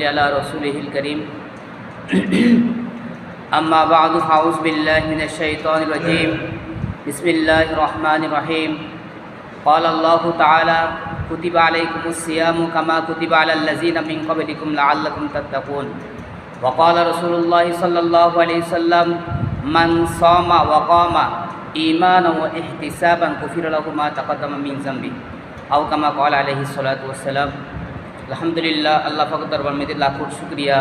صل على رسوله الكريم. أما بعد فأعوذ بالله من الشيطان الرجيم. بسم الله الرحمن الرحيم. قال الله تعالى كتب عليكم الصيام كما كتب على الذين من قبلكم لعلكم تتقون. وقال رسول الله صلى الله عليه وسلم من صام وقام إيمانا واحتسابا غفر له ما تقدم من ذنبه. أو كما قال عليه الصلاة والسلام আলহামদুলিল্লাহ, আল্লাহ ফকর দরবার মেয়েদের লাখ কোটি শুক্রিয়া।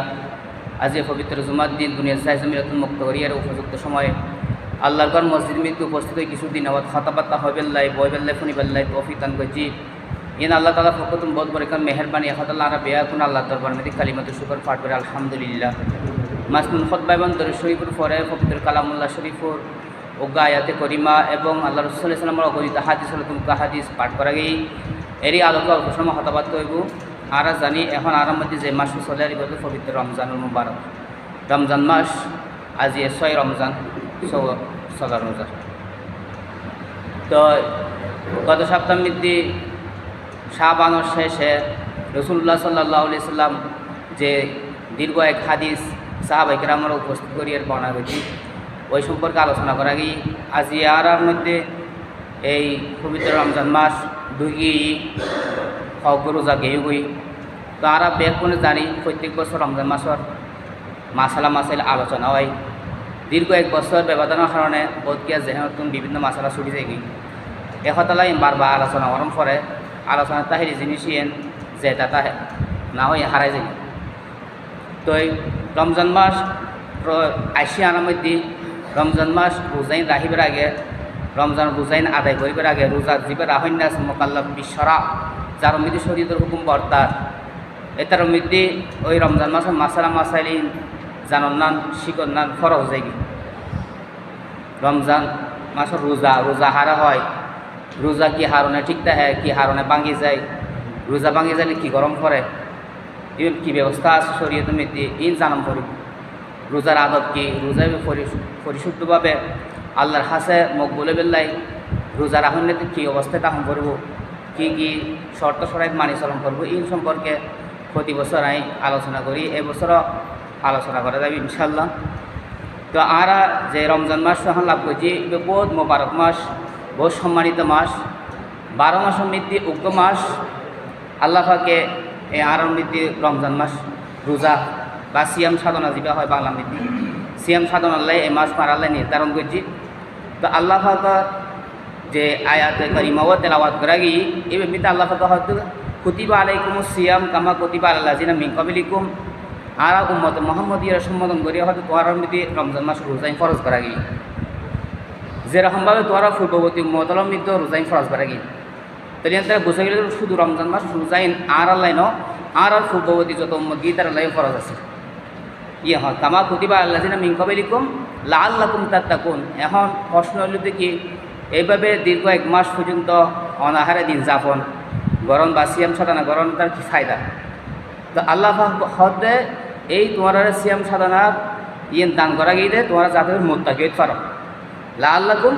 আজ এ পবিত্র জুমার দিন, দুনিয়ার সাইজ মিরাতুল মুক্ত করিয়ার উপযুক্ত সময়ে আল্লাহর ঘর মসজিদ মৃত্যু উপস্থিত হয়ে কিছুদিন আবার খাতাবার্তা হবেল্লাই বয়বেল্লাই ফুনিবেল্লাই তৌফিক তান গজি ইন আল্লাহ তালা ফকতুম বোধ বরেকান মেহরবানি এখতাল্লাহ আরা বেয়া কোন আল্লাহ দরবার মেয়েদের কালিমাতে শুকর ফাট করে, আলহামদুলিল্লাহ। মাসনুল খতবাইবান দর শরীফুর পরে পবিত্র কালামুল্লাহ শরীফুর ও গায়াতে করিমা এবং আল্লাহ রসুল্লাহ সাল্লামর অগণিত হাদিস হাদিস পাঠ করা গেই। এরই আলোকে অল্প সময় হতাবাদ হইব আরা জানি, এখন আরার মধ্যে যে মাস চলে আর এবার পবিত্র রমজানুল মুবারক। রমজান মাস, আজি ছয় রমজান সজার রোজার। তো গত সপ্তাহ মধ্যে শাহবানোর শেষে রসুল্লাহ সাল্লাহ সাল্লাম যে দীর্ঘ এক হাদিস সাহাবাইকের আমরা উপস্থিত করি এর বর্ণনা করছি ওই সম্পর্কে আলোচনা করা গিয়ে আজি আর মধ্যে এই পবিত্র রমজান মাস দুই হক রোজা গেয়ে গই। তো আর বেগ কোনে জানি প্রত্যেক বছর রমজান মাসের মাসালা মাসাইল আলোচনা হয়। দীর্ঘ এক বছর ব্যবধানের কারণে বোধকিয়া জেহেনতুন বিভিন্ন মাসালা ছুটি যায় গই এখতলাই বারবার আলোচনা গরম পরে আলোচনা তাহিরি জিনিসই এন যে তা না হয় হারাই যায়। তো রমজান মাস আইসি আনার মধ্যে রমজান মাস রোজাইন রাহিবার আগে রমজান রোজাইন আদায় করিবার আগে রোজা জীবের আহন্যাস মোকাল্লা বিশ্বরা যার মধ্যে শরীরের হুকুম বর্তার। এটার মধ্যে ওই রমজান মাসের মাসালা মাসাইলি জানন নান, শিকন নান, ফরজ যায় রমজান মাসের রোজা রোজা হারা হয়। রোজা কি হারণে ঠিক থাকে কি হারণে ভাঙি যায়। রোজা ভাঙি যাইলে কি গরম করে ইন কি ব্যবস্থা আছে শরীয়তের মধ্যে? ইন জানাম করি রোজার আদব কি? রোজায় পরিশুদ্ধভাবে আল্লাহর হাসে মুখ বলে বেল্লাই রোজার আহ্বানে কী অবস্থায় তাহন করব কি কি শর্ত সরাই মানি চলন করব, এই সম্পর্কে প্রতি বছর আমি আলোচনা করি এবছরও আলোচনা করা যাবে ইনশাল্লাহ তো আর যে রমজান মাস এখন লাভ করছি বহুত মোবারক মাস, বহুত সম্মানিত মাস। বারো মাসের মধ্যে উগ্র মাস। আল্লাহাকে এই আর মধ্যে রমজান মাস রোজা বা সিয়াম সাধনা যেটা হয় বাংলা মধ্যে সিয়াম সাধনাল্লাই এই মাস পারাল্লাই নির্ধারণ করছি। তো আল্লাহ যে আয়াত করিমাও তেলাওয়াত করা গিয়ে এই এমনিতে আল্লাহ হয়তো কুতিবা আলাইকুম সিয়াম কামা কুতিবা আল্লাহ জিনা মিন কবিলিকুম আর উম্মত মোহাম্মদ ইয়ের সম্বোধন করিয়া হয়তো তোয়ার মধ্যে রমজান মাস রোজাইন ফরজ করা গিয়ে যেরকমভাবে তোয়ারা পূর্ববর্তী উম্মতলম মধ্যে রোজাইন ফরজ করা গিয়ে তাহলে তারা বুঝে গেলে শুধু রমজান মাস রোজাইন আর আল্লাহ ন আর আর পূর্ববর্তী যত উম্মত গিয়ে তার ফরজ আছে। ইয়ে হয়, কামা কুতিবা আল্লাহ জিনা মিন কবিলিকুম লা আল্লাহ কুম তাত্তাকুন। এখন প্রশ্ন হইল কি এইভাবে দীর্ঘ এক মাস পর্যন্ত অনাহারে দিন যাপন, গরম বা সিয়াম সাধনা গরম তার কি ফায়দা? তো আল্লাহ হদে এই তোমার সিয়াম সাধনা ইয়ে দান করা গিয়ে তোমরা যাতে মোত্তাকিয়ত ফারো লা আল্লাকুম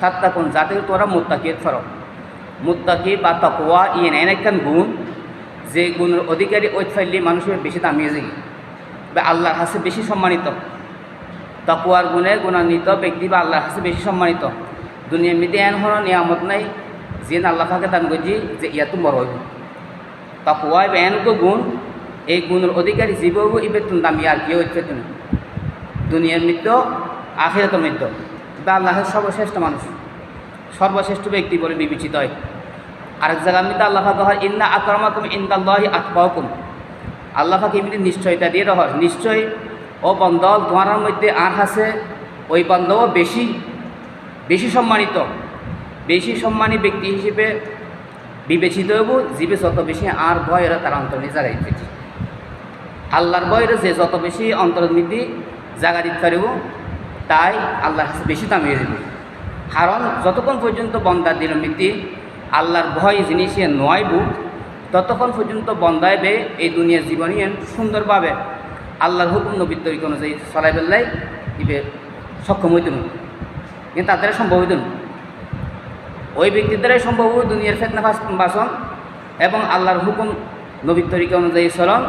তাত্তাকুন যাতে তোমরা মোত্তাকিয়ত ফারো মোত্তাকি বা তকোয়া ইয়ে নেন একখান গুণ, যে গুণের অধিকারী ওই ফাইলে মানুষের বেশি দামিয়ে যায়। বা আল্লাহর হাসে বেশি সম্মানিত। তকুয়ার গুণে গুণান্বিত ব্যক্তি বা আল্লাহর হাসে বেশি সম্মানিত। দুনিয়ার মধ্যে এন হলো নিয়ামত নাই। যে আল্লাহ ফাঁকে দান করছি যে ইয়াতো বড় হইব। তকুয়ায় বা এনকো গুণ, এই গুণের অধিকারী জীব হইব ইবে তুমি দামি, আর কেউ হচ্ছে তুমি দুনিয়ার মৃত্যু আখেরাত মৃত্যু। বা আল্লাহের সর্বশ্রেষ্ঠ মানুষ, সর্বশ্রেষ্ঠ ব্যক্তি বলে বিবেচিত হয়। আরেক জায়গার মধ্যে আল্লাহ ফাঁকা হয় ইন্না আক্রমাকুম ইন্দাল্লাহ আকবাকুম আল্লাহ ফাঁকে এমনি নিশ্চয়তা দিয়ে রহর। নিশ্চয়, ও বন্ধক তোমার মধ্যে আর আছে, ওই বন্ধও বেশি। বেশি সম্মানিত, বেশি সম্মানী ব্যক্তি হিসেবে বিবেচিত হব জীবে যত বেশি আর ভয়েরা তার অন্তর্নি জায়গা দিতেছি। আল্লাহর ভয়ের যে যত বেশি অন্তর্নীতি জাগা দিতে পারব, তাই আল্লাহর কাছে বেশি দামিয়ে দেবে কারণ যতক্ষণ পর্যন্ত বন্দার দিন নীতি আল্লাহর ভয় জিনিসে নয়ব ততক্ষণ পর্যন্ত বন্দাইবে এই দুনিয়ার জীবনী সুন্দরভাবে আল্লাহর হুকুম নবীর অনুযায়ী চলাই ফেললাই ইবে সক্ষম হইত না কিন্তু তাদের সম্ভব হইত না। ওই ব্যক্তির দ্বারাই সম্ভব দুনিয়ার ফেতনা বাসন এবং আল্লাহর হুকুম নবীর তরিকা অনুযায়ী চলন,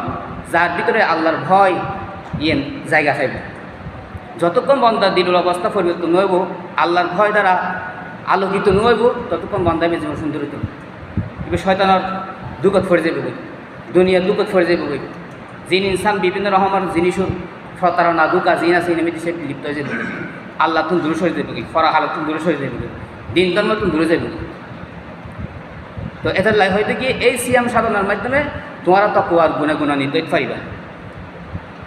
যার ভিতরে আল্লাহর ভয় ইয়েন জায়গা খাইব যতক্ষণ বন্দার দিনুর অবস্থা পরিবর্তন হইব আল্লাহর ভয় দ্বারা আলোকিত নইব, ততক্ষণ বন্দাবে জীবন সুন্দর হইত এবার শয়তানের দুঃখত ফরে যাবে বই দুনিয়ার দুঃখত ফরে যাবে বই যিনি ইনসান, বিভিন্ন রকমের জিনিসের প্রতারণা দুকা জিন আছে লিপ্ত হয়ে যাবে আল্লাহ তুমি দূরে সরে যাবে ফরা হালত তুমি দূরে সরে যাবে দিন ধর্ম তুমি দূরে যাবে তো এটার লাই হয়তো কি এই সিয়াম সাধনার মাধ্যমে তোমার তকুয়ার গুণে গুণা নিতে পারিবা।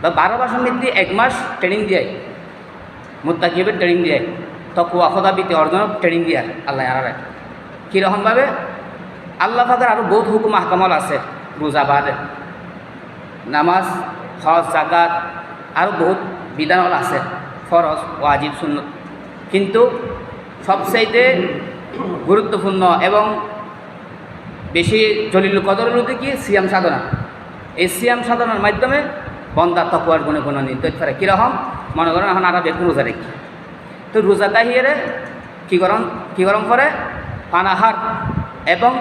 বা বারো মাস মধ্যে এক মাস ট্রেনিং দিয়ে মোত্তাকিবের ট্রেনিং দিয়ে তকুয়া খদাবিতে অর্জন ট্রেনিং দিয়ে আল্লাহ আড়ারে কীরকমভাবে? আল্লাহ ফাদার আরও বহুত হুকুম, আহকামল আছে, রোজা, বাদে, নামাজ, হজ জাকাত আরও বহুত বিধানল আছে। ফরজ ও আজিব সুন্নত। কিন্তু সবচাইতে গুরুত্বপূর্ণ এবং বেশি জলিল কদর হলো কি? সিয়াম সাধনা। এই সিয়াম সাধনার মাধ্যমে বন্দার তকুয়ার গুণে গুণ নির্দেশ করে কীরকম? মনে করেন এখন আরও বেগুন রোজা রেখি তো রোজা তাহিয়ে কী গরম? কী গরম করে পানাহার এবং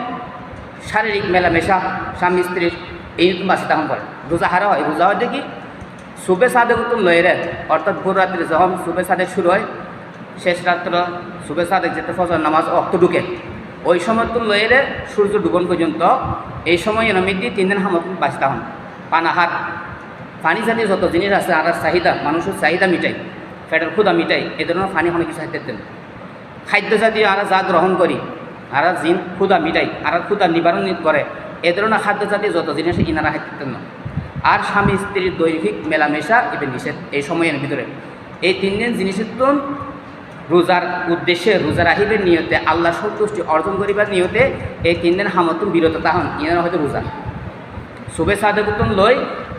শারীরিক মেলামেশা, স্বামী স্ত্রীর এই বাসি তখন করে রোজা হারা হয়? রোজা হয় দেখি সুবে সাদে কুতুম লয়েরে অর্থাৎ ভোর রাত্রে যখন সুবে সাদে শুরু হয়, শেষ রাত্র সুবে সাদে যেতে ফজর নামাজ অক্ত ঢুকে। ওই সময় তো লয়েরে সূর্য ডুবন পর্যন্ত। এই সময় এনমিদি তিন দিন হামত বাঁচতে হন। পানাহার পানি জাতীয় যত জিনিস আছে আর চাহিদা, মানুষের চাহিদা মিটাই। পেটের ক্ষুদা মিটাই। এ ধরনের পানি অনেক কিছু খাইতে দেন। খাদ্য জাতীয় আর যা গ্রহণ করি আর জিন ক্ষুদা মিটাই আর ক্ষুদা নিবারণ করে। এ ধরনের খাদ্য জাতীয় যত জিনিস ইনারা খাইতে না আর স্বামী স্ত্রীর দৈহিক মেলামেশা এবার নিষেধ এই সময়ের ভিতরে। এই তিন দিন জিনিসের তো রোজার উদ্দেশ্যে রোজা রাহিবের নিয়তে আল্লাহ সন্তুষ্টি অর্জন করিবার নিয়তে এই তিন দিন হামতুন বিরত তাহন ইনারা হয়তো রোজা। শুভে সাদেবুতন লই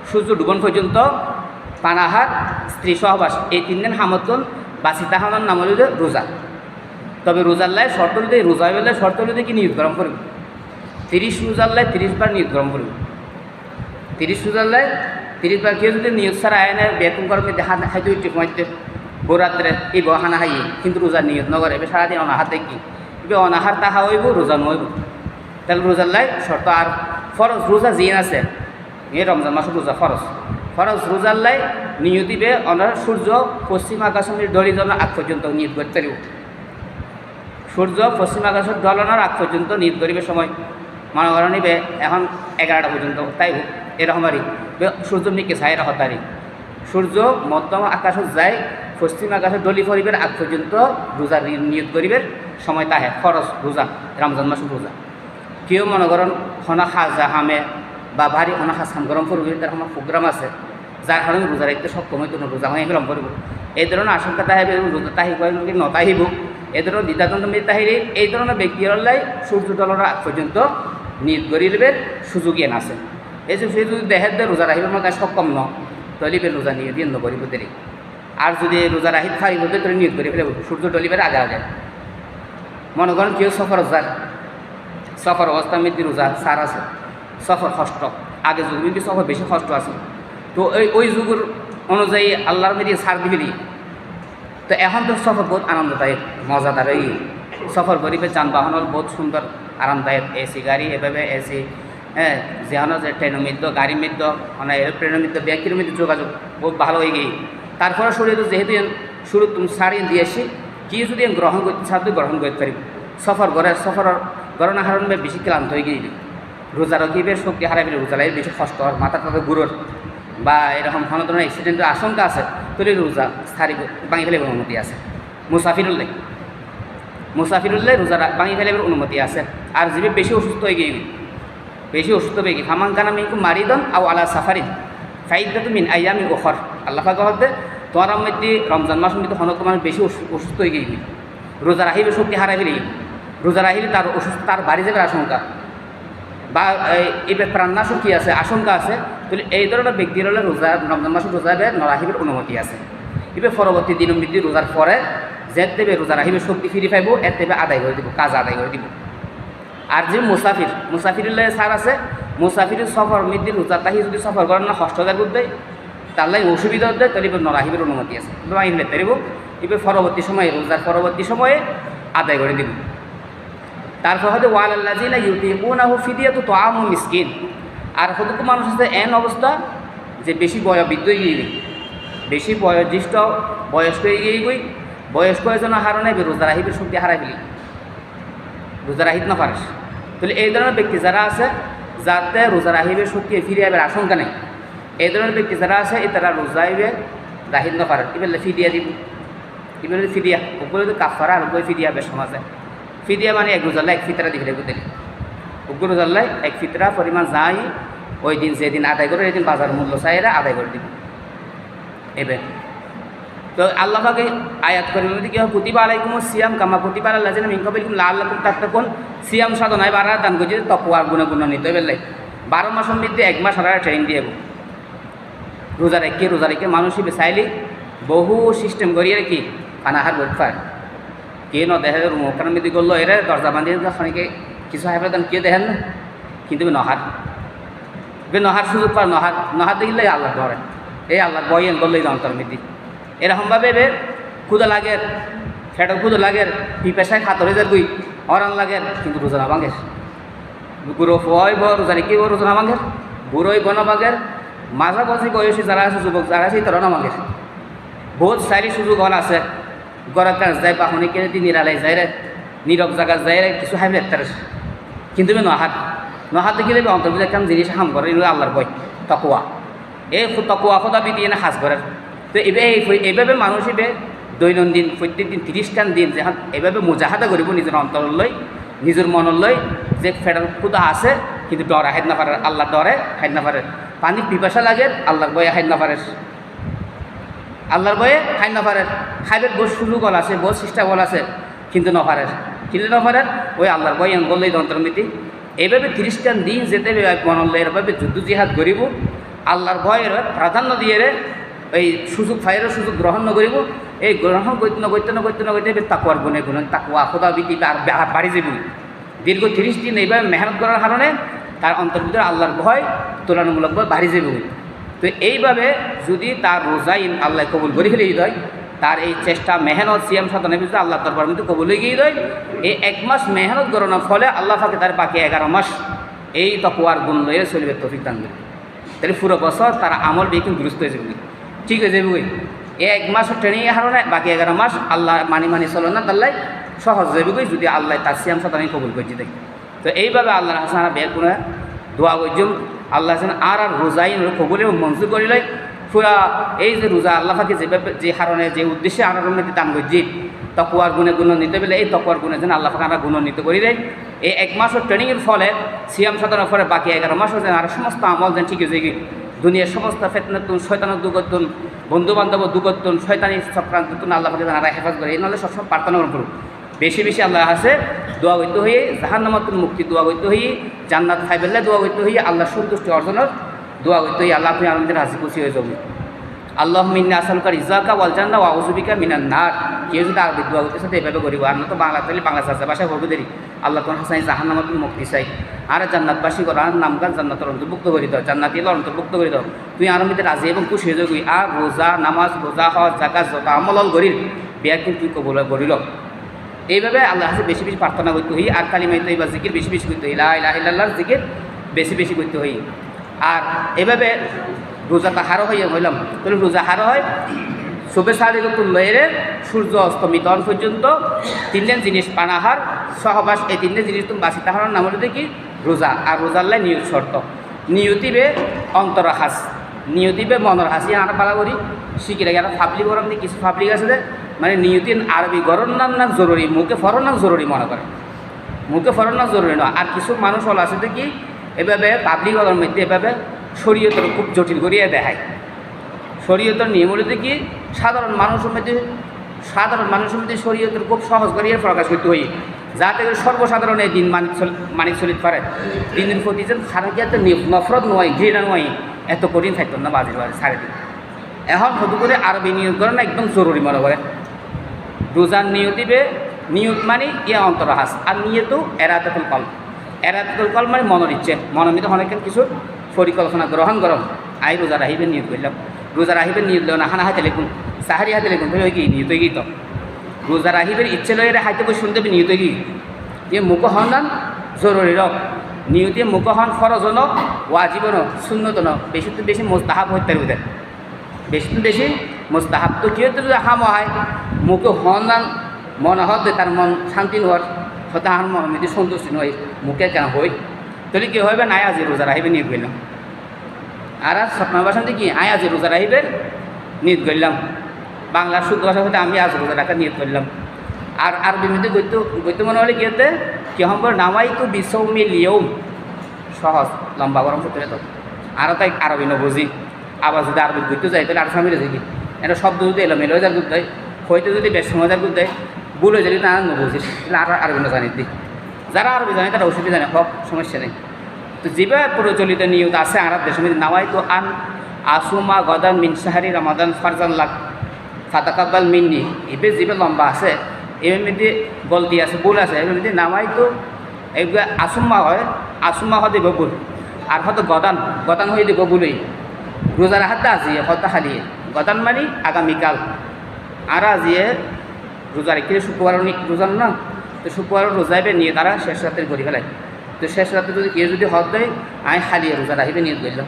সূর্য ডুবন পর্যন্ত পানাহার, স্ত্রী সহবাস, এই তিন দিন হামতুন বাসি তাহানোর নাম হল রোজা। তবে রোজাল্লায় শর্ত হলে রোজা বেলায় শর্ত কি নিয়োগ গরম করবে? তিরিশ রোজাল্লায় তিরিশ বার নিয়োগ গরম করবে। তিরিশ রোজাল্লায় তিরিশ বার কেউ যদি নিয়োগ ছাড়া আয় না, বেতন কর্মে দেখা খাইতে উঠতে কমাইতে বরাত্রে এই বহানা হাই কিন্তু রোজা নিয়োগ নগরে, এবার সারাদিন অনাহার দেখি এবার অনাহার তাহা হইব, রোজা নইব তাহলে রোজাল্লাই শর্ত, আর ফরজ রোজা জিন আছে, এই রমজান মাসের রোজা ফরজ। ফরজ রোজাল্লাই দিবে অনার সূর্য পশ্চিম আকাশের দড়ি জন্য আগ পর্যন্ত নিয়োগ করতে পারিব। সূর্য পশ্চিম আকাশের দলনার আগ পর্যন্ত নিয়োগ করিবে সময়। মনে করা নিবে, এখন এগারোটা পর্যন্ত তাই হোক। এরকম আরই সূর্য নিকে ছাই রাখত তারি সূর্য মধ্যম আকাশত যায়, পশ্চিম আকাশে দলি ফরিবের আগ পর্যন্ত রোজা নিয়োগ করিবের সময় তাহে খরচ রোজা রমজান মাস রোজা কেউ মনে করেন হনা খাজা হামে, বা ভারী হনা খাজ খাম গরম করবে তার আমার প্রোগ্রাম আছে যার কারণে রোজা রাখতে সক্ষম হইতো না রোজা হয়ে গরম করব এই ধরনের আশঙ্কা তাহিবে রোজা তাহি করেন নতাহিব। এই ধরনের দ্বিধাদ্বন্দ্ব মেয়ে তাহিরে এই ধরনের ব্যক্তিরাই সূর্য ডলার আগ পর্যন্ত নিয়োগ করিবে সুযোগ এন আছে এই যে সে যদি দেহের দিয়ে রোজা রাখিবার মধ্যে সক্ষম ন তলিবে রোজা নিয়ে, দিয়ে নকরিব দেরি আর যদি রোজা খাই হতে তোর নিয়োগ করে ফেলে সূর্য টলিবার আগে আগে। মনে করেন কেউ সফর যার সফর অবস্থা মধ্যে রোজা সার আছে। সফর কষ্ট আগে যুগ মধ্যে সফর বেশি কষ্ট আছে। তো ওই ওই যুগের অনুযায়ী আল্লাহর মেয়ে সার দিবি তো এখন তো সফর বহুত আনন্দদায়ক মজাদার এই সফর গরিবে যানবাহন বহুত সুন্দর আরামদায়ক এসি গাড়ি এভাবে এসি হ্যাঁ যেন যে ট্রেনের মধ্যে, গাড়ির মধ্যে মানে এরোপ্লেনের মধ্যে, ব্যাংকের মধ্যে যোগাযোগ বহুত ভালো হয়ে গিয়ে তারপরে শরীর যেহেতু শুরু তুমি সারিয়ে দিয়েছি কি যদি গ্রহণ করতে সাথে গ্রহণ করতে পারি সফর করে সফরের গরনা হারণবে বেশি ক্লান্ত হয়ে গিয়ে রোজা রকিবের শক্তি ফেলে রোজা লাগে, বেশি কষ্ট হয়, মাথা টাথা গুরুর বা এরকম কোনো ধরনের অ্যাক্সিডেন্টের আশঙ্কা আছে তুলে রোজা সারি ভাঙি ফেলে অনুমতি আছে। মুসাফিরুল্লাহ মুসাফিরুল্লাহ রোজা ভাঙি ফেলে অনুমতি আছে। আর যে বেশি অসুস্থ হয়ে গিয়ে বেশি অসুস্থ গিয়ে ফামান কানা মিনকু মারিদন আও আলা সাফারিন। ফাইদাতু মিন আইয়ামি ওখর আল্লাহ পাক হতে তোমার মধ্যে রমজান মাস মধ্যে হনক মানুষ বেশি অসুস্থ হয়ে গিয়ে রোজা রাহিবে শক্তি হারাই ফেলে রোজা রাহিলে তার অসুস্থ তার বাড়ি যাবে আশঙ্কা। বা এবার প্রাণনাশক কী আছে, আশঙ্কা আছে, তাহলে এই ধরনের ব্যক্তির হলে রোজা, রমজান মাসে রোজা নরাহিবের অনুমতি আছে। এবার পরবর্তী দিন মৃত্যু রোজার পরে যে দেবে রোজা রাহিবে শক্তি ফিরে পাইব এর দেবে আদায় করে দিব, কাজ আদায় করে দিব। আর যে মুসাফির মুসাফিরুল্লাহ সার আছে, মুসাফিরের সফর মৃত্যুর রোজা তাহি যদি সফর করেন না হাজার দেয় তাহলে অসুবিধা দেয় তাহলে এবার নরাহিবের অনুমতি আছে। বাহিলে তারিব এবার পরবর্তী সময়ে, রোজার পরবর্তী সময়ে আদায় করে দিব। তারপর হয়তো ওয়াল আল্লাহ ইউটি উনাহু ফিদিয়া তো তো আমু মিসকিন। আর কতটুকু মানুষ আছে, এন অবস্থা যে বেশি বয়োবৃদ্ধ হয়ে গিয়ে বেশি বয়োজ্যেষ্ঠ, বয়স্ক হয়ে গিয়ে গই বয়স্ক এজন্য হারণে রোজা রাহিবের শক্তি হারাই ফেলি। রোজা রাহিত না পারিস। তাহলে এই ধরনের ব্যক্তি যারা আছে, যাতে রোজা রাহিবের শক্তি ফিরে আবার আশঙ্কা নেই। এই ধরনের ব্যক্তি যারা আছে এ তারা রোজা আইবে রাহিত না পারে। এবার ফিরিয়া দিব। এবার ফিরিয়া উপরে তো কাফারা, আর উপরে ফিরিয়া বেশ সমাজে। ফিরিয়া মানে এক রোজাল্লা এক ফিতরা দিলে উগ্র রোজাল্লাই এক ফিতরা পরিমাণ যাই, ওই দিন যেদিন আদায় করে এই দিন বাজার মূল্য চাইরা আদায় করে দিবে। এবার তো আল্লাহ পাকে আয়াত করেন কি প্রতিভা আলাইকুম সিয়াম, কামা প্রতিভা আল্লাহ যেন মিঙ্কবিল লাল লাকুম তাত্তাকুন। সিয়াম সাধনায় বারা দান করছে তকুয়ার গুণে গুণ নিতে বেলাই বারো মাসের মধ্যে এক মাস হারা ট্রেন দিয়ে রোজা রেখে রোজা রেখে মানুষই চাইলে বহু সিস্টেম করিয়ে রেখি খানাহার করতে পায় কে ন দেখে মুখান মধ্যে করল, এরা দরজা বাঁধিয়ে খানিকে কিছু হাইফে দান, কে দেখেন না? কিন্তু নহা বে নহার সুযোগ পায়, নহার নহার দেখিলে আল্লাহ ধরে। এই আল্লাহ বয়েন করলেই অন্তর মিতি এরকমভাবে বে ক্ষুদা লাগে ফেটো ক্ষুদো লাগে পিপেশায় খাতরে যার গুই, অরান লাগে, কিন্তু রোজা না ভাঙে। গুরু ফয় ব রোজারি কি রোজা না ভাঙে? বুড়োই বন ভাঙের মাঝামাঝি বয়সী যারা আছে, যুবক যারা আছে তারা না বহুত সারি সুযোগ হল আছে। গড়ার কাজ যায় বা হনে কেনে দিন নিরালাই যায় রে। নীরব জায়গা যায় রে, কিছু হাইবে তার কিন্তু নহাত নহাত দেখিলে অন্তর্ভুক্ত একটা জিনিস হাম করে আল্লাহর বই তকুয়া। এই তকুয়া সদা বিধি এনে সাজ করে তো এবে এইভাবে মানুষ এবে দৈনন্দিন প্রত্যেক দিন ত্রিশটান দিন যেখান এভাবে মুজাহাদা কৰিব নিজৰ অন্তৰলৈ, নিজৰ মনলৈ যে ফেডার খুদা আছে, কিন্তু ডর হাইদ না পারে আল্লাহ ডরে হাইদ না পারে পানির পিপাসা লাগে আল্লাহর বয়ে হাইদ না পারে আল্লাহর বয়ে হাইদ না পারে খাইবের বহু সুযোগ বল আছে বহু চেষ্টা বল আছে, কিন্তু নপারে কিন্তু নপারে ওই আল্লাহর বই বললেই যন্ত্রনীতি এইভাবে ত্রিশটান দিন যেতে মনলে এভাবে যুদ্ধ জিহাদ করিব আল্লাহর ভয়ের প্রাধান্য দিয়ে এই সুযোগ ফাইরের সুযোগ গ্রহণ নকরিব এই গ্রহণ করতে নকরতে নকরতে এবার তাকুয়ার গুণে গুণ তাকুয়া খোদা বিধি আর বাড়ি যাব দীর্ঘ তিরিশ দিন এইভাবে মেহনত করার কারণে তার অন্তর্ভিতরে আল্লাহর ভয় তুলনামূলকভাবে বাড়ি যাব তো এইভাবে যদি তার রোজাইন আল্লাহ কবুল করে ফেলে দেয় তার এই চেষ্টা মেহনত সিএম সাধনের ভিতরে আল্লাহ দরবার মধ্যে কবুল হয়ে গিয়ে দেয় এই এক মাস মেহনত করানোর ফলে আল্লাহ ফাঁকে তার বাকি এগারো মাস এই তকুয়ার গুণ লয়ে চলবে তফিক দান তাহলে পুরো বছর তার আমল বেকিং দুরুস্ত হয়ে যাবে ঠিক হয়ে যাবে এক মাস ট্রেনিং হারণে বাকি এগারো মাস আল্লাহ মানি মানি চলো না তাল্লাই সহজ যাবে গই যদি আল্লাহ তার সিয়াম সাতানি কবুল করছি দেখি তো এইভাবে আল্লাহ হাসানা বের করে দোয়া করছুম আল্লাহ হাসান আর আর রোজাই কবুলে মঞ্জুর করিলাই পুরা এই যে রোজা আল্লাহ ফাঁকে যেভাবে যে কারণে যে উদ্দেশ্যে মধ্যে দান করছি তকুয়ার গুণে গুণ নিতে পেলে এই তকুয়ার গুণে যেন আল্লাহ আমরা গুণ নিতে করি দেয় এই এক মাসের ট্রেনিংয়ের ফলে সিয়াম সাধারণের ফলে বাকি এগারো মাসও যেন আর সমস্ত আমল যেন ঠিক হয়ে যায় দুনিয়ার সমস্ত ফেতনাতুন বন্ধু বান্ধব দুগতুন শয়তানি চক্রান্ততুন আল্লাহ পাকে তারা হেফাজ করে। এই নাহলে সবসময় প্রার্থনা করুন বেশি বেশি আল্লাহ আছে দোয়া হইতে হয়ে জাহান নামাতুন মুক্তি দোয়া হইতে হয়ে জান্নাত খাইবেল্লা দোয়া হইতে হয়ে আল্লাহ সন্তুষ্টি অর্জনের দোয়া হইতে হয়ে আল্লাহ আপনি আমাদের হাসি খুশি হয়ে যাবে আল্লাহ মিন্না আসালকার ইজাকা ওয়াল জান্না ওয়া উজুবিকা মিনান নার। কেউ যদি আরবি দোয়া করতে সাথে এভাবে করিব। আর তো বাংলা তাহলে বাংলা চাষা ভাষায় করব দেরি। আল্লাহ তোমার হাসাই জাহান মুক্তি চাই আর জান্নাতবাসী করো আর নামগান জান্নাতের অন্তর্ভুক্ত করে দাও। জান্নাতি অন্তর্ভুক্ত করে দাও। তুই আর মধ্যে রাজি এবং খুশি হয়ে যাবি। আর রোজা, নামাজ, রোজা হজ জাকাত যত আমল গরিল বিয়া কিন্তু তুই কবল করিল। এইভাবে আল্লাহ হাসে বেশি বেশি প্রার্থনা করতে হই। আর কালী মাইতে বা জিকির বেশি বেশি করতে হই। লাহ জিকির বেশি বেশি করতে হই। আর এভাবে রোজা হারো হইয়া হইলাম। তাহলে রোজা হারো হয়। শুভে সারিগতুল লয়েরে সূর্য অস্তমিতন পর্যন্ত তিনজন জিনিস পানাহার, সহবাস, এই তিনটে জিনিস তুমি বাঁচি তাহার নাম হলো কি রোজা। আর রোজাল্লাই নিয়ত শর্ত। নিয়তিবে অন্তর হাস। নিয়তিবে মনের হাসি আনা পালা করি। শিখিরে গেল, ফাবলি গরম দিয়ে কিছু ফাবলিক আছে মানে নিয়তি আরবি গরম নাম না জরুরি, মুখে ফরন নাম জরুরি মনে করে। মুখে ফরন না জরুরি নয় আর কিছু মানুষ হল আছে কি এভাবে পাবলিক গরম মধ্যে এভাবে শরীয়তের খুব জটিল করিয়া দেখায়। শরীয়তের নিয়ম হলো কি সাধারণ মানুষের মধ্যে সাধারণ মানুষের মধ্যে শরীয়তের খুব সহজ করিয়া প্রকাশ করতে হই যাতে সর্বসাধারণ দিন মানিক চল মানিক চলিত পারে। দিনের প্রতি যেন খারাপিয়াতে নফরত নয়, ঘৃণা নয়, এত কঠিন থাকতো না বাজির বাজে সাড়ে দিন এখন হতু করে আরবি নিয়োগ করে না একদম জরুরি মনে করে রোজার নিয়তিবে নিয়ত মানে ইয়া অন্তরহাস আর নিয়তো এরাতেতুল কল এরাতেতুল কল মানে মনের ইচ্ছে মনের মধ্যে অনেক কিছু পরিকল্পনা গ্রহণ করম আই রোজা রাহিবে নিয়োগ করলাম রোজা রাহিবের নিয়ত লেও না হানা হাতে লেখুন সাহারি হাতে লেখুন তাহলে কি নিয়ত গিয়ে তো রোজা রাহিবের ইচ্ছে লয়ে হাইতে বই শুনতে নিয়ত গিয়ে এ মুখ হন্দান জরুরি রক নিয়তি মুখ হন ফরজ ন ওয়াজিব ন শূন্যত ন বেশি তো বেশি মোস্তাহাব হইতে হবে বেশি তো বেশি মোস্তাহাব তো কেউ যদি হাম হয়? মুখে হন না মনে হতে তার মন শান্তি হওয়ার হতে মন যদি সন্তুষ্টি নয় মুখে কেন হই তাহলে কি নাই আজি রোজা রাখিবে নিয়ে গেলাম আর আর স্বপ্ন ভাষণ কি আয় আজ রোজা রাখিবে নিয়ত করলাম বাংলার শুদ্ধ ভাষা হতে আমি আজ রোজা রাখার নিয়ত করলাম আর আরবি মধ্যে গদ্য গদ্য মনে হলে কি হতে কি সম্পর নামাই তো বিশ্বমি লিয়ম। সহজ, লম্বা গরম করতে তো আরও তাই আরবি নবুঝি আবার যদি আরবি ঘুরতে যাই তাহলে আর স্বামীর কি? এটা শব্দ যদি এলো মেলো যার দেয় হয়তো যদি বেশ সময় যার গুদ দেয় ভুল হয়ে যদি না নবুঝি তাহলে আর আরবি না জানি দিই যারা আরবি জানে তারা অসুবিধা নেই, সব সমস্যা নেই। তো যেভাবে প্রচলিত নিয়ত আছে আরব মধ্যে নাওয়াই তো আন আসুমা গদান মিন সাহারি রমাদান ফারজান লাগ ফাতাকাব্বাল মিন্নি। এবে যেভাবে লম্বা আছে মধ্যে গলতি আছে, ভুল আছে মধ্যে নামাই তো এইগুলো আসুম্মা হয় আসুম্মা হতে দিব ভুল। আর হয়তো গদান গদান হয়ে দিব ভুলই। রোজার হাতে আজিয়ে হয়তো হারিয়ে। গদান মানে আগামীকাল। আর আজিয়ে রোজা রেখে শুক্রবার রোজান না? তো শুক্রবার রোজাইবে নিয়ে তারা শেষ রাতের করি ফেলায়। তো শেষ রাতে যদি কেউ যদি হদ দেয়, আমি হারিয়ে রোজা রাখিবে নিয়ত করলাম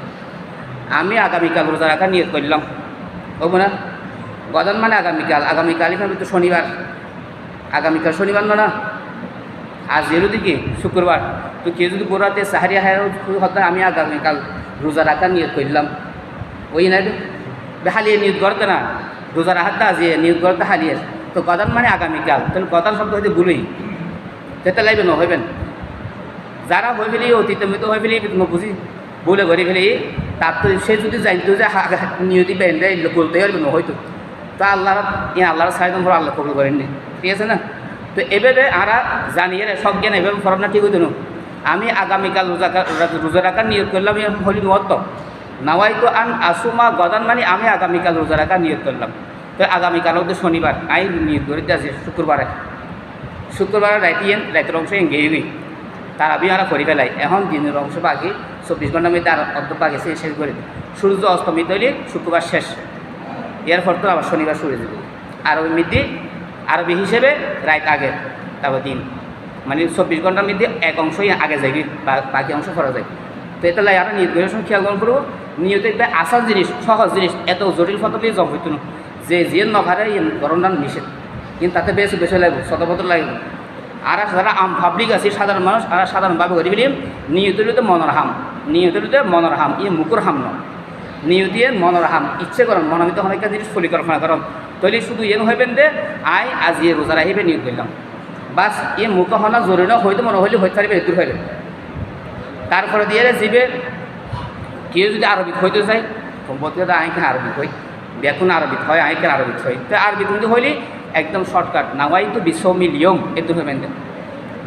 আমি আগামীকাল রোজা রাখার নিয়ত করলাম বলব না গদান মানে আগামীকাল। আগামীকালই ভাবে তো শনিবার। আগামীকাল শনিবার না। আজ এলো দিকে শুক্রবার। তো কেউ যদি গোড়াতে সাহারিয়া হায় আমি আগামীকাল রোজা রাখার নিয়ত করলাম ওই না হালিয়ে নিয়ত করতে না। রোজা রাখাতে আজ নিয়ত করতে হালিয়ে তো গদান মানে আগামীকাল তাহলে গদান শব্দ হয়তো ভুলই। যেতে লাগবে না, হইবেন? যারা হয়ে ফেলি অতীতে মতো হয়ে ফেলি বুঝি বলে করে ফেলি তার তো সে যদি জানতো যে নিয়তি বেঁধে বলতে পারবে না, হয়তো। তা আল্লাহর ইয়ে আল্লাহর সাইড নম্বর আল্লাহ কবুল করেননি ঠিক আছে না? তো এভাবে আরা জানিয়ে সব জ্ঞান এভাবে ফরম না, ঠিক হইতো আমি আগামীকাল রোজা রোজা রাখার নিয়োগ করলাম হলি মত নাওয়াই তো আন আসুমা গদান মানে আমি আগামীকাল রোজা রাখার নিয়োগ করলাম তো আগামীকালও তো শনিবার আই নিয়োগ করে আছে শুক্রবারে। শুক্রবারে রাইতে রাইতের অংশ গেয়ে গই তার আমি আমরা করি ফেলাই। এখন দিনের অংশ বাকি, চব্বিশ ঘণ্টার মধ্যে আর অর্ধ বাকি শেষ করে দিই সূর্য অস্তমিত হইলে শুক্রবার শেষ। এরপর তো আবার শনিবার শুরু দেবে। আরবি মধ্যে আরবি হিসেবে রাত আগে, তারপর দিন। মানে চব্বিশ ঘণ্টার মধ্যে এক অংশই আগে যাই বা বাকি অংশ করা যায় তো এটা লাই আর নিয়ত করে খেয়াল গ্রহণ করব। নিয়ত আসার জিনিস, সহজ জিনিস, এত জটিল ফটো জব হইতো না। যে যে নভারে গরমটা নিষেধ। কিন্তু তাতে বেশ বেশি লাগবে শতপত্র লাগবে। আর যারা আম পাবলিক আছে, সাধারণ মানুষ, আর সাধারণভাবে করি ফেলি হইলে মনের হাম হইলে মনের হাম ই মুকুর হাম ন নিয়তিয়ে মনের হাম, ইচ্ছে করেন মনোমিত অনেক জিনিস, পরিকল্পনা করেন। তৈরি শুধু ইয়ে হইবেন দে আই আজি রোজা রাখিবে, নিয়োগ করলাম। বাস ইয়ে মুখ হনা জরুরি না হয়তো মনে হইলে হইতে পারবে, দূর হইবে তারপরে দিয়ে জীবে, কেউ যদি আরবিত হইতে চাই সম্পত্তি আইকে আরবিত হই। বেতন আরবিত হয় আইকে আরবিত হয়। তো আরবিত কিন্তু হইলে একদম শর্টকাট নাওয়াই তো বিশ্বমিলিয়ম এত হইবেন। দে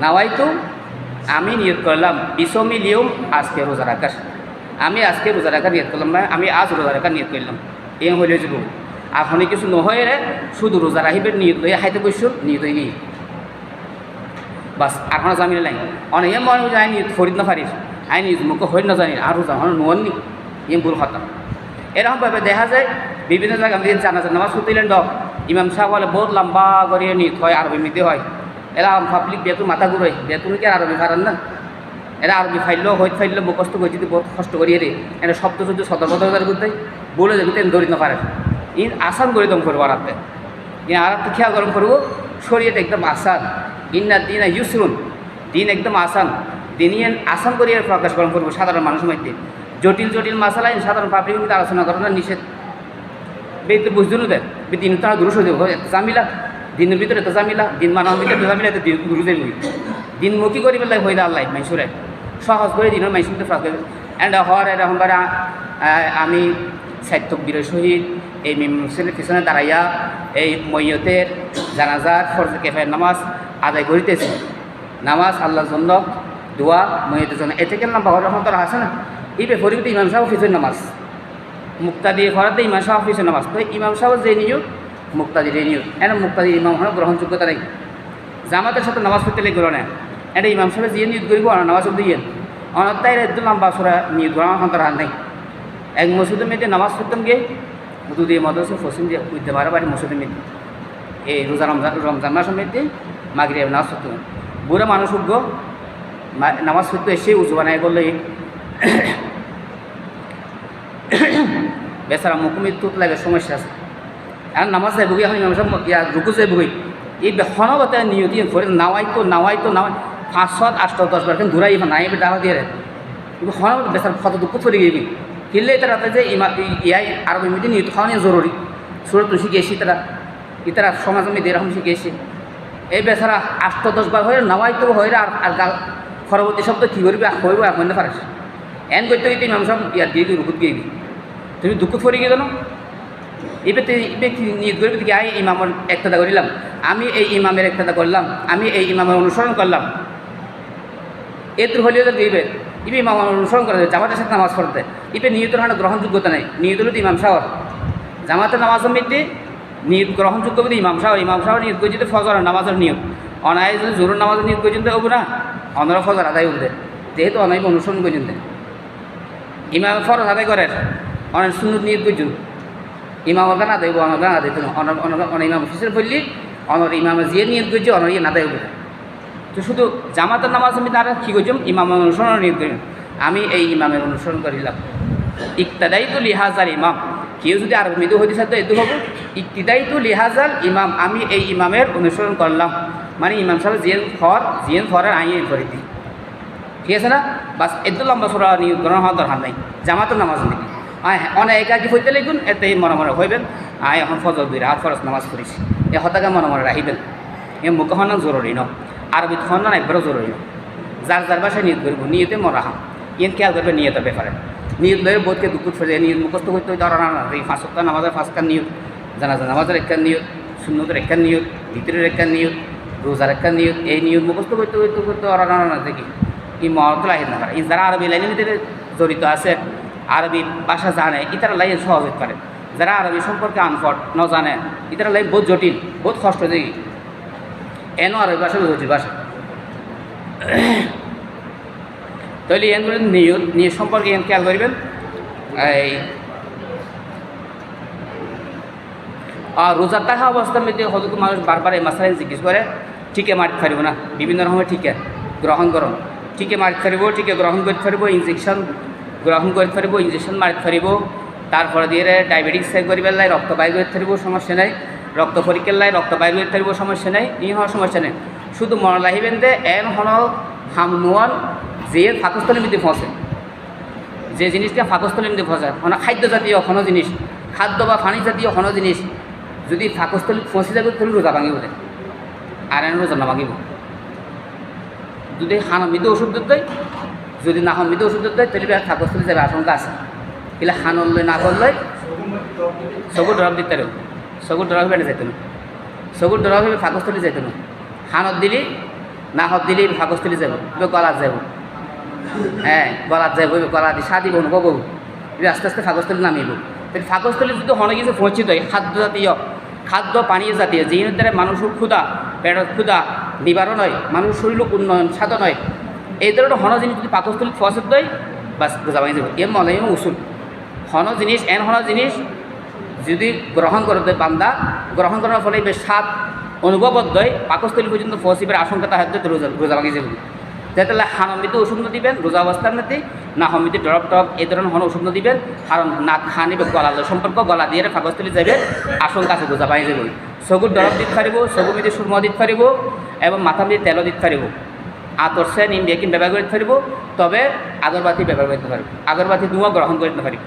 নাওয়াই তো আমি নিয়োগ করলাম বিশ্বমিলিয়ম আজকে রোজা রাখার। আমি আজকে রোজা রাখার নিয়ত করলাম না আমি আজ রোজা রাখার নিয়ত করলাম। এই হইলে যাব আপনি কিছু নহয় রে, শুধু রোজা রাখিবে নিয়ত লইয়া খাইতে বসছো নিয়ত হয়ে নিয়ে বাস আপনার জামিনে নাই। অনেকে মনে হয় আই নিয়ত ফরিদ না পারিস আই নিজ মুখে হইল না জানি, আর রোজা হন নি। ইম ভুল কথা। এরকমভাবে দেখা যায়, বিভিন্ন জায়গায় আমি জানাজার নামাজ সুতিলেন ডক ইমাম সাহেব বলে, বহুত লম্বা করিয়ে নিয়ত হয়, আরবি মিতে হয়। এরা পাবলিক বেতন মাথা ঘুরোয়। বেতন কি আরবি পারেন না? এরা আরবি ফাইলেও, হইত ফাইলেও মুখস্থ করে যদি বহুত কষ্ট করিয়ে রে এরা শব্দ শুদ্ধ সতর্কতার করতে বলে দেবে তেন না পারে। ই আসান করে দম করব আরাতে ই আরাতে খেয়াল গরম করব, শরীয়ত একদম আসান। ইন্না দিন ইউসরুন। দিন একদম আসান। দিনই আসান করিয়ে প্রকাশ গরম করব সাধারণ মানুষের মধ্যে জটিল জটিল মাসালা সাধারণ পাবলিক কিন্তু আলোচনা করার নিষেধ। বেতে বুঝতে দেয় দিন তারা দূর হয়ে জামিলা। দিনের ভিতরে তো জামিলা, দিন মানার ভিতরে তো জামিলা দিন দিনমুখী করি পেলাই হয়ে আল্লাহ, মাইসুরে সহজ করে দিনের মাইসুরতে ফ্রাক অ্যান্ড হর এরকম আমি সাহিত্য বীর শহীদ এই মুসলিমের পিছনে দাঁড়াইয়া, এই মৈয়তের জানাজার ফরজ কেফায় নামাজ আদায় করিতেছি। নামাজ আল্লাহর জন্য দোয়া, মৈয়তের জন্য। এ থেকে নাম রহমত আছে না। এই বেপরিতে ইমাম সাহেব অফিসের নামাজ। মুক্তাদি করাতে ইমাম সাহেব অফিসের নামাজ। তো ইমাম সাহেব যে নিয়োগ মুক্তাদির এই নিয়োগ এনে মুক্তাদি ইমাম হওয়ার গ্রহণযোগ্যতা নেই। জামাতের সাথে নামাজ পড়তে লেগে না। এটা ইমাম সাহেব যিয়ে নিয়োগ করিব নামাজ পড়তে ইয়ে অনতাই একদম লম্বা সরা নিয়োগ করা আমার হাত নাই। এক মসজিদের মেয়েতে নামাজ পড়তাম গিয়ে দুধ দিয়ে মদরসে ফসিন দিয়ে উঠতে পারে বাড়ি মসজিদের মেয়েতে এই রোজা রমজান রমজান মাসের মেয়েতে মাগরি নামাজ পড়তে বুড়া মানুষ মা- নামাজ পড়তে এসে উজু বানায় বললে বেচারা মুখমি তুত লাগে সমস্যা আছে। আর নামাজ যাই বগি সাহেব ইয়া রুকু যাই বগি এই বেখনগতে নিয়তি করে নাওয়াই তো নাওয়াই তো নাওয়াই পাঁচ আষ্ট দশ বার ঘুরাই নাই এবার ডাকা দিয়ে কিন্তু হনগত বেচার কত দুঃখ চলে গেবি কিনলে এটা রাতে যে ইমা ইয়াই আরবি মিটি নিয়ত খাওয়ানি জরুরি সুরত শিখেছি তারা ইতারা সমাজ আমি এরকম শিখেছি এই বেচারা আষ্ট দশ বার হয়ে নাওয়াই তো হয়ে আর আর গা- পরবর্তী শব্দ কী করবি হইব এখন পারিস এন করতে গিয়ে ইমাম সাহেব ইয়ার দিয়ে রুকুত গিয়ে তুমি দুঃখ ফরি গিয়ে জানো? এবার নিয়ত করবি কি আই ইমামের একটাদা করিলাম আমি এই ইমামের একটাদা করলাম। আমি এই ইমামের অনুসরণ করলাম। এর হলেও তো ইবে ইবে ইমাম অনুসরণ করা করে জামাতের সাথে নামাজ পড়তে। ইবে নিয়তের হাতে গ্রহণযোগ্যতা নেই। নিয়ত হলো ইমাম সাহর জামাতের নামাজ সমিতি নিয়ত গ্রহণযোগ্য বলে ইমাম সাহর ইমাম সাহর নিয়ত করছি তো ফজর, নামাজের নিয়ত অনায় যদি জোরের নামাজের নিয়ত করছেন তো না অনরা ফজর আদায় উঠবে যেহেতু অনায় অনুসরণ করছেন ইমাম ফরজ আদায় করেন। অনেক সুন্দর নিয়ত করছেন ইমাম গান আদায় অনর গান আদায় অনর অনর ইমাম অফিসের বললি অনর ইমাম জিয়ে নিয়ত করছে অনর ইয়ে নাদায় উঠবে তো শুধু জামাতের নামাজ আমি তারা কী করছিলাম ইমামের অনুসরণ নিয়োগ করিলাম আমি এই ইমামের অনুসরণ করিলাম। ইকতাদাই তো লিহাজার ইমাম। কেউ যদি আর মৃদু হইতে চায় তো এটু হব। ইকতিদাই তো লিহাজাল ইমাম। আমি এই ইমামের অনুসরণ করলাম। মানে ইমাম সাহেব জিয়েন ফর জিয়েন ফরের আইন করে দিই ঠিক আছে না? বাস, এত লম্বা সরা নিয়োগ করার হওয়ার দরকার নাই। জামাতের নামাজ নিবি অনেক একাকি হইতে লিখুন এতে মনে মনে হইবেন। আয়, এখন ফজর দুই রাত ফরজ নামাজ পড়েছি। এ হতাকে মনে মনে রাখিবেন এ মুখ হন জরুরি ন। আরবিত হন একবারও জরুরি ন। যার যার বাসায় নিয়ত করব, নিয়তে মরা হাম ইয়েন খেয়াল করবে নিয়তের ব্যাপারে। নিয়ত লয়ে বোধকে দুপুর ফেলে নিয়ত মুখস্থ করতে হইতে না, এই পাঁচ সপ্তাহ নামাজের পাঁচকার নিয়ত, জানাজা নামাজের একটা নিয়ত শূন্যতের একটা নিয়ত, ভিতরের একটা নিয়ত, রোজার একটা নিয়ত, এই নিয়ত মুখস্থ করতে করতে করতে ওরা না দেখি। ই মহত লাইন না ই যারা আরবি লাইনের ভিতরে জড়িত আছে আরবি ভাষা জানে, ইতারা লাইন সহজ হতে পারে। যারা আরবি সম্পর্কে আনফট ন জানে ইতারা লাইন বহুত জটিল, বহুত কষ্ট দেখি এনও আরবি ভাষা জটিল ভাষা। তাহলে এন বলেন নিয়ত নিয়ত সম্পর্কে এন খেয়াল করবেন। এই আর রোজার থাকা অবস্থার মধ্যে হয়তো মানুষ বারবার এই মাসায় জিজ্ঞেস করে, ঠিকে মারতে পারিব না। বিভিন্ন রকমের ঠিকে, গ্রহণ করুন। ঠিকে মারতে পারিব, ঠিকে গ্রহণ করতে পারিব ইঞ্জেকশন গ্রহণ করতে পারিব ইঞ্জেকশন মারতে পারিব তারপরে দিয়ে ডায়াবেটিক্স চেক করিবার লাই, রক্ত বাইর করতে পারিব সমস্যা নাই। রক্ত পরীক্ষার লাই, রক্ত বাইর করতে পারিব সমস্যা নাই, ই হওয়ার সমস্যা নেই। শুধু মনে রাখিবেন যে এন হন হাম নোয়ান যে পাকিস্তানের মধ্যে ফসে। যে জিনিসটা ফাঁকস্থলের মধ্যে ফসে মানে খাদ্য জাতীয় কোনো জিনিস, খাদ্য বা পানি জাতীয় কোনো জিনিস, যদি ফাঁকস্থলী ফসে যাবে, তাহলে রোজা ভাঙিব দেয় আর এনে রোজা না ভাঙিব। যদি হানমিত ওষুধ দেয় যদি না হমিত ওষুধ দেয়, তাহলে ফাঁকস্থলী যাবে, আশঙ্কা আছে। এগুলো হানল না করলে চকুর ড্রপ দিতে পারো চকুর ড্রপ বেড়ে যেত না চকুর ড্রপ হবে ফাঁকস্থলী যেত না হানত দিলি না হত দিলি ফাঁকস্থলী যাব গলাত যাব হ্যাঁ গলাত যাইব গলা দিয়ে সাদিব অনুভব আস্তে আস্তে ফাগস্থলী নামিব। তাহলে ফাগস্থলী যদি হনে কিছু পৌঁছিত হয়, খাদ্য জাতীয়, খাদ্য পানীয় জাতীয় যিনি দ্বারা মানুষের ক্ষুদা পেটের ক্ষুদা নিবারণ হয়, মানুষের শরীর উন্নয়ন, সাধন হয় এই ধরনের হন জিনিস যদি পাকস্থলী ফসত দেয়, বাস বোঝা ভাঙি যাব। এর মনে উসুল। হন জিনিস, এন হন জিনিস যদি গ্রহণ করে দেয় বান্দা, গ্রহণ করার ফলে বেশ স্বাদ অনুভব দেয়, পাকস্থলী পর্যন্ত ফসিবের আশঙ্কা তাহার রোজা রোজা ভাঙি যাবে। তেতাহলে হানমিতে ওষুধ দিবেন, রোজা অবস্থার মধ্যে, না হমিতে ডরব টপ এই ধরনের হন ওষুধ দিবেন, কারণ না খানিবে গলা সম্পর্ক, গলা দিয়ে ফাগস্থলী যাবে, আশঙ্কা আছে, রোজা পাই যাবে। চকুর ডরব দিতে পারিব চকু মিদি সুরম দিতে পারিব, এবং মাথা মিদি তেলও দিতে পারিব। আতর সে নিম বেকিন ব্যবহার করতে পারিব তবে আগরবাতি ব্যবহার করতে পারিব আগরবাতি ধোঁয়া গ্রহণ করতে পারিব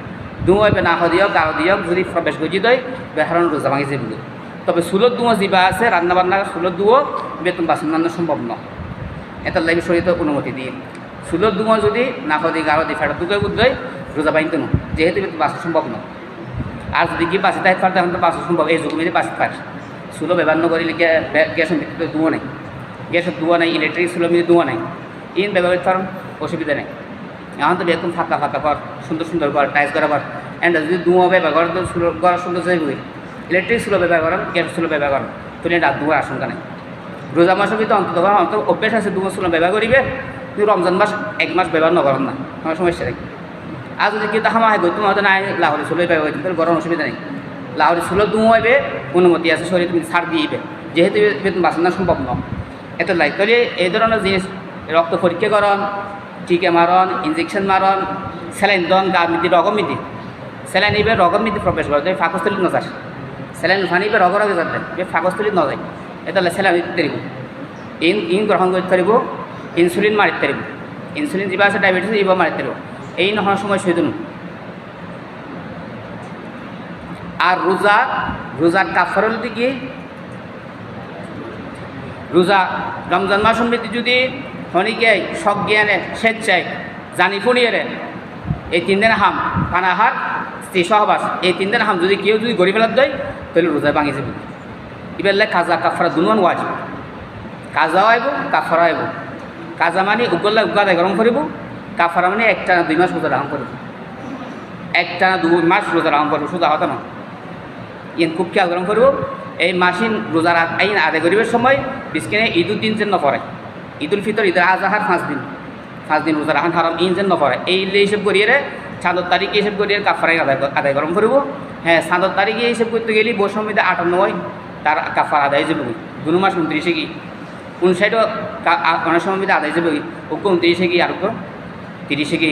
ধোঁয়া এবার না দিয়ক গাও দিয়ক, যদি প্রবেশ গজি দেয় বেহারণ রোজা ভাঙি যাবে তবে সুলত ধোঁয়া যিবা আছে রান্না বান্না সুলত ধোঁয়া বেতন বাসন রান্না সম্ভব নয় এটার লাগি শরীরে অনুমতি দিয়ে। সুলোর দুমো যদি না দি গাড়ো দি ফেটা দুকে উদ্দয় রোজা বাইন না যেহেতু কিন্তু বাঁচা সম্ভব নয় আর যদি কি বাঁচি তাই পারে তখন তো বাঁচা সম্ভব এই যুগ মিলে বাঁচতে পারে সুলো ব্যবহার নকরিলে গ্যাসের ভিতরে দুয়ো নেই। গ্যাসের দুয়া নাই, ইলেকট্রিক সুলো মিলে দুয়া নাই। ইন ব্যবহার করতে পারেন অসুবিধা নেই। এখন তো একদম ফাঁকা ফাঁকা কর সুন্দর সুন্দর কর টাইস করা কর এন্ড যদি দুয়া ব্যবহার করেন তো সুলো করা সুন্দর যাইবই ইলেকট্রিক সুলো ব্যবহার করেন গ্যাস সুলো ব্যবহার করেন তুলে ডাক দুয়ার আশঙ্কা নেই। রোজা মাসের ভিতরে অন্তত অন্ত অভ্যাস আছে দু মাস ব্যবহার করিবে। কিন্তু রমজান মাস এক মাস ব্যবহার নকরেন না আমার সমস্যা নেই। আর যদি কিন্তু হামা হয় তোমার হয়তো নাই লাহরি ষোলোই ব্যবহার করতে গরম অসুবিধা নেই। লাহরি ষোলো দুমাইবে অনুমতি আছে, শরীর তুমি ছাড় দিইবে যেহেতু বেতন বাঁচানো সম্ভব নয়। এত লাই তাহলে এই ধরনের জিনিস, রক্ত পরীক্ষা করন, টিকে মারন ইঞ্জেকশন মারন স্যালাইন দন, গা মিদি রগম মিদি স্যালাইন ইবে রগম মিদি প্রবেশ করে, তুমি ফাঁকস্থলিত নজার স্যালাইন ফানি ইবে রগ রগে যাতে ইবে ফাঁকস্থলিত নজায় এটা স্যালাইন দিতে পারিব। ইন ইন গ্রহণ করতে পারিব ইনসুলিন মারিতে পারিব। ইনসুলিন যা আছে ডায়াবেটিস ইব মারিতে পারিব। এই নহর সময় সৈদুন আর রোজা, রোজার কাফার হল কি রোজা, রমজান মাস সমৃদ্ধি যদি শনিকে শখ জ্ঞানে, স্বেচ্ছায় জানি ফুনিয়ে এই তিন দিন হাম, পানাহার, স্ত্রী সহবাস, এই তিন দিন হাম যদি কেউ যদি গড়ি ফেলার দেয়, তাহলে রোজা ভাঙি যাবে। এবার কাজা কাফারা দুনুয়ান ওয়াজ কাজাও আইব কাফারা আইব কাজা মানে উগল্লা উগাদায় গরম করিব কাফারা মানে একটা না দুই মাস রোজা রাম করিব। একটা না দুই মাস রোজা রাম করব সোজা হতো না। ইন খুব খেয়াল গরম করব এই মাসিন রোজার আইন আদায় করিবার সময় বিস্কিনে ঈদুল দিন যেন নপড়ে। ঈদুল ফিতর ঈদের আজাহার পাঁচ দিন। পাঁচ দিন রোজার আহান হারাম ইন যেন নপড়ে। এই হিসেব করিয়ে চাঁদর তারিখে হিসেব করিয়ে কাফারাই আদায় আদায় গরম করব। হ্যাঁ চাঁদর তারিখে হিসেব করতে গেলে বৈষম্যতে আটান্ন হয় তার কাফার আদায় যাবে দুনো মাস উনত্রিশে কি উনষাটও অনেক সময় মধ্যে আদায় যাবে ওকে উনত্রিশে কি আর তিরিশে কি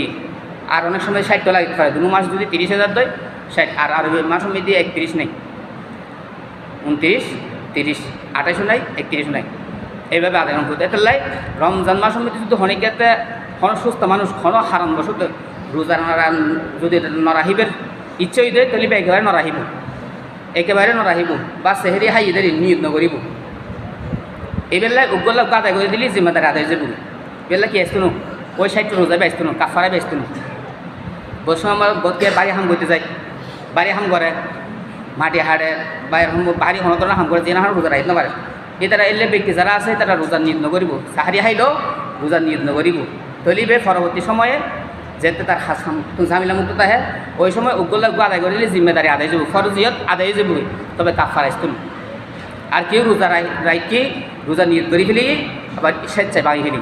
আর অনেক সময় ষাটটা লাগতে পারে। দুনো মাস যদি তিরিশ হাজার দেয়, ষাট আর আর মাস মধ্যে একত্রিশ নেই। উনত্রিশ, তিরিশ আঠাশও নাই একত্রিশও নাই এইভাবে আদায় করতে এতে লাই রমজান মাসের মধ্যে যদি হনিকাতে হন সুস্থ মানুষ ঘন হারান বসত রোজা নারান যদি নরাহিবের ইচ্ছে হইতে তাহলে একেবারে নরাহিব। একেবারে নরাহিব। বা সেহেরি হাই এদের নিয়োগ নকরিব এইবেলায় উগ্গল আদায় করে দিলি, জিম্মাদার আদায় যাব বেলা। কি আসতো ওই সাইডটা রোজা ব্যস্ত নো কাফারায় ব্যস্ত বসে আমার গতিকে বাড়ি হাম করতে যায়। বাড়ি হাম করে মাটি হাড়ে বাইর হম বাড়ি হন হাম করে যে না রোজা রাইত নপারে এই তারা এলে ব্যক্তি যারা আছে, তারা রোজা নিয়ত নকরিব। সাহারি হাইলেও রোজা নিয়ত নকরিব। তলিবে পরবর্তী সময়ে যেতে তার হাসাম ঝামিলা মুক্ত তাহে ওই সময় উগ্গল্লা আদায় করে জিম্মেদারি আদায় যাব ফরজিয়ত আদায় যাব তবে কাফার আসতুন আর কেউ রোজা রাইকে রোজা নিয়ত করি ফেলি, আবার স্বেচ্ছায় ভাঙি ফেলি।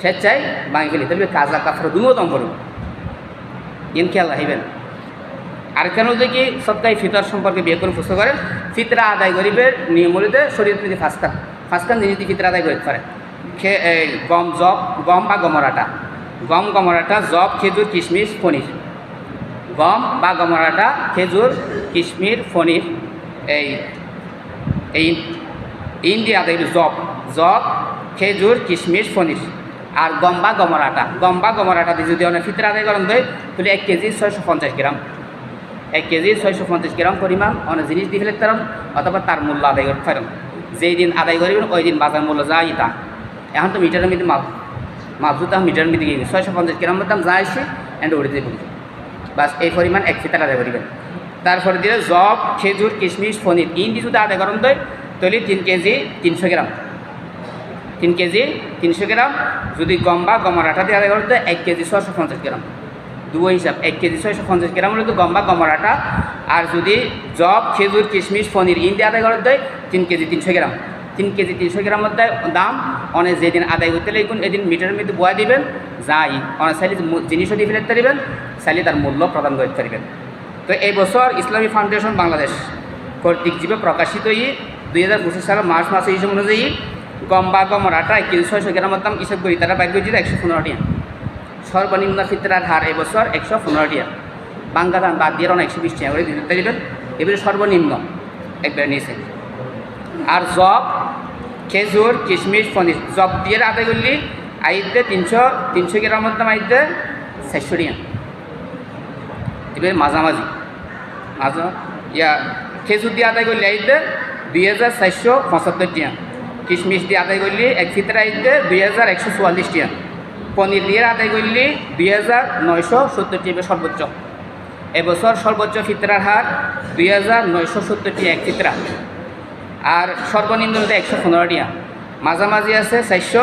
স্বেচ্ছায় ভাঙি ফেলি। তবে কাজা কাফার দুনো দম করব ইন খেয়াল রাখিবেন আর কেন দেখি সপ্তাহে ফিতর সম্পর্কে বিয়ে করে পুস্তক করেন? ফিতরা আদায় গরিবের নিয়মলিতে শরীর যদি ফাঁসকান। ফাঁসকান জিনিস দিয়ে ফিতরা আদায় করতে পারে খে গম জব, গম বা গমরাটা। গম, গমরাটা, জব, খেজুর, কিশমিশ, পনির। গম বা গমরাটা, খেজুর, কিশমির, পনির, এই এই ইন্ডিয়া হলো জব জব, খেজুর, কিশমিশ, পনির। আর গম বা গমরাটা। গম বা গমরাটা দিয়ে যদি অনেক ফিতরা আদায় করেন দেয় তাহলে এক কেজি ছয়শো পঞ্চাশ গ্রাম। এক কেজি ছয়শো পঞ্চাশ গ্রাম পরিমাণ অনেক জিনিস দিয়ে ফেলে তারন অথবা তার মূল্য আদায় করতে পারেন যেই দিন আদায় করবেন ওই দিন বাজার মূল্য যা ইতা এখন তো মিটারের মধ্যে মাপ। মাপ জুতা মিটারের মধ্যে গিয়ে ছয়শো পঞ্চাশ গ্রামের দাম যা আসে এন্ড উড়ে দিয়ে বলবে বাস এই পরিমাণ এক ফিতার আদায় করিবেন। তারপরে দিলে জব, খেজুর, কিশমিশ, পনির, ইন দিয়ে যদি আদায় করেন দেয় তাহলে তিন কেজি তিনশো গ্রাম। তিন কেজি তিনশো গ্রাম। যদি গম বা গমের আটা দিয়ে আদায় করেন দেয় এক কেজি ছশো পঞ্চাশ গ্রাম। দুই হিসাব এক কেজি ছয়শো পঞ্চাশ গ্রাম হলে তো গম বা গমের আটা আর যদি জব, খেজুর, কিশমিশ, পনির ইন দিয়ে আদায় করে দেয়, তিন কেজি তিনশো গ্রাম। তিন কেজি তিনশো গ্রামের দেয় দাম অনেক যেদিন আদায় করতে লাগুন এদিন মিটারের মধ্যে বয়া দিবেন, যাই অনেক চাইলে মু- জিনিসও দিয়ে ফেলতে পারিবেন চাইলে তার মূল্য প্রদান করতে পারিবেন তো এই বছর ইসলামী ফাউন্ডেশন বাংলাদেশ কর্তৃক জীবে প্রকাশিত ই দুই হাজার পঁচিশ সালের মার্চ মাসে হিসেব অনুযায়ী গম বা গমের আটা এক কেজি ছয়শো গ্রামের দাম হিসেব করি, তারা বাইর করেছিল একশো পনেরো টাকা সর্বনিম্ন ফিতরার হার এবছর একশো পনেরো টাকা বাঙ্গা ধান বাদ দিয়ে একশো বিশ টাকা করে দিতে দেবেন এবারে সর্বনিম্ন একবার নিয়েছে। আর জব, খেজুর, কিশমিশ, পনির, জব দিয়ে আদায় করলি আইতে তিনশো তিনশো গ্রামের দাম আইতে চারশো টাকা এবার মাঝামাঝি। মাঝা, ইয়া, খেজুর দিয়ে আদায় করলে আইতে দুই হাজার চারশো পঁচাত্তর টিয়া কিশমিশ দিয়ে আদায় করলে এক ফিতরা আইতে দুই হাজার একশো চুয়াল্লিশ টাকা পনির দিয়ে আদায় করলে দুই হাজার নয়শো সত্তর টাকা সর্বোচ্চ। এবছর সর্বোচ্চ ফিতরার হার দুই হাজার নয়শো সত্তর টাকা এক ফিতরা। আর সর্বনিম্ন হচ্ছে একশো পনেরো টাকা মাঝামাঝি আছে চারশো,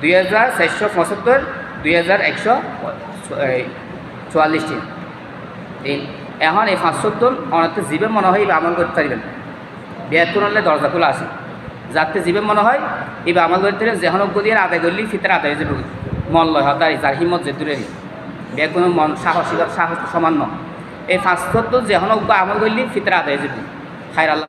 দুই হাজার চারশো পঁচাত্তর, দুই হাজার একশো চুয়াল্লিশ টাকা এই এখন এই পাঁচশো টন অনেকটা জীবে মনে হয় আমল করতে পারবেন। বিয়াত্তর হলে দরজা খোলা আছে। যাতে জীবে মনে হয় এবার আমল করতে যেহন গদিয়ে আদায় করলি, ফিতার আদায় হয়ে যাবে। মন লয় হতারি যার হিমত যে দূরে বিয়ে কোনো মন সাহসী সাহস সমান ন এই পাঁচশো তো যেহন আমল করলি ফিতরা হয়ে যাবে খাইর আল্লাহ